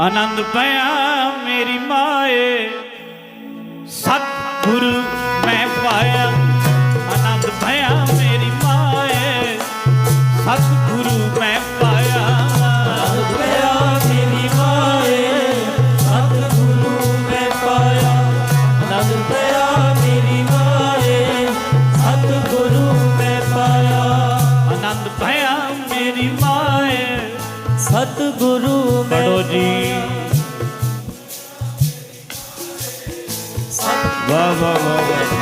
ਆਨੰਦ ਪਿਆ ਮੇਰੀ ਮਾਏ। ਸਤਿਗੁਰੂ ਮੈਂ ਪਾਇਆ ਆਨੰਦ ਪਿਆ ਮੇਰੀ ਮਾਏ। ਸਤਿਗੁਰੂ ਮੈਂ ਪਾਇਆ। ਪਿਆ ਮੇਰੀ ਮਾਏ ਸਤਿਗੁਰੂ ਮੈਂ ਪਾਇਆ। ਨੰਦ ਪਿਆ ਮੇਰੀ ਮਾਏ ਸਤਿਗੁਰੂ ਮੈਂ ਪਾਇਆ। ਆਨੰਦ ਪਿਆ ਮੇਰੀ ਮਾਏ। ਸਤਿਗੁਰੂ ਮੈਂ ਪੜੋ ਜੀ। ਵਾਹ ਵਾਹ ਵਾਹ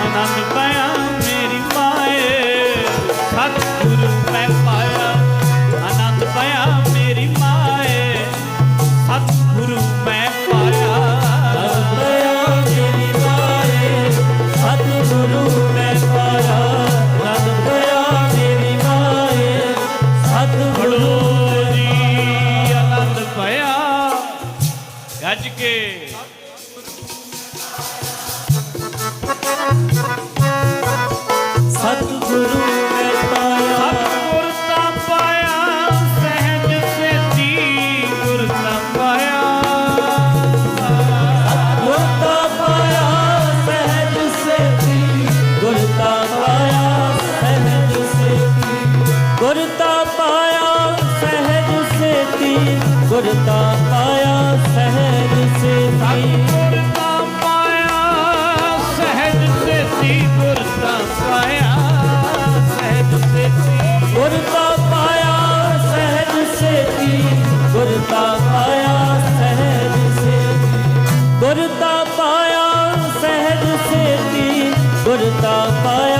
ਆਨੰਦ ਪਾਇਆ ਮੇਰੀ ਮਾਏ ਸਤਿਗੁਰੂ ਮੈਂ ਪਾਇਆ ਆਨੰਦ ਪਾਇਆ ਮੇਰੀ ਮਾਏ ਸਤਿਗੁਰੂ ਮੈਂ ਪਾਇਆ ਨੰਦ ਪਿਆ ਮੇਰੀ ਮਾਏ ਸਤਿਗੁਰੂ ਮੈਂ ਪਾਇਆ ਨੰਦ ਪਿਆ ਮੇਰੀ ਮਾਏ ਸਤਿਗੁਰੂ ਜੀ ਆਨੰਦ ਪਾਇਆ ਗੱਜ ਕੇ ਗੁਰਤਾ ਪਾਇਆ ਸਹਿਜ ਸੇਤੀ। ਗੁਰਤਾ ਪਾਇਆ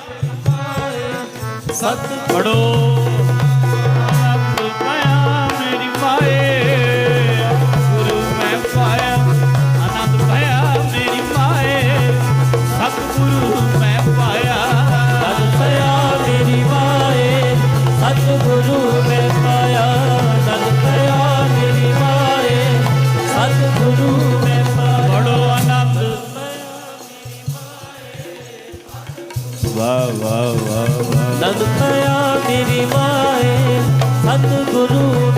ਵਧਾਈਆਂ ਪੜੋ ਮੈਂ ਪਾਇਆ ਮੇਰੀ ਮਾਏ। ਸਤਿਗੁਰੂ ਮੈਂ ਪਾਇਆ ਪਾਇਆ ਪਾਇਆ ਮੇਰੀ ਮਾਏ। ਸਤਿਗੁਰੂ ਮੈਂ ਪਾਇਆ, ਆਨੰਦ ਪਾਇਆ ਮੇਰੀ ਮਾਏ। ਗੁਰੂ ਮੈਂ ਪਾਇਆ, ਆਨੰਦ ਪਾਇਆ ਮੇਰੀ ਮਾਏ। ਸਤਿਗੁਰੂ ਮੈਂ ਪਾਇਆ। ਤਨ ਪਾਇਆ ਮੇਰੀ ਮਾਏ ਸਤਿਗੁਰੂ ਮੈਂ ਪਾਇਆ ਤਨ ਮੇਰੀ ਮਾਏ ਸਤਿਗੁਰੂ ਮੈਂ ਪਾਇਆ ਬੜੋ ਵਾਹ ਵਾਹ ਵਾਹ। ਨੰਦ ਪਾਇਆ ਮੇਰੀ ਮਾਏ ਸਤਿਗੁਰੂ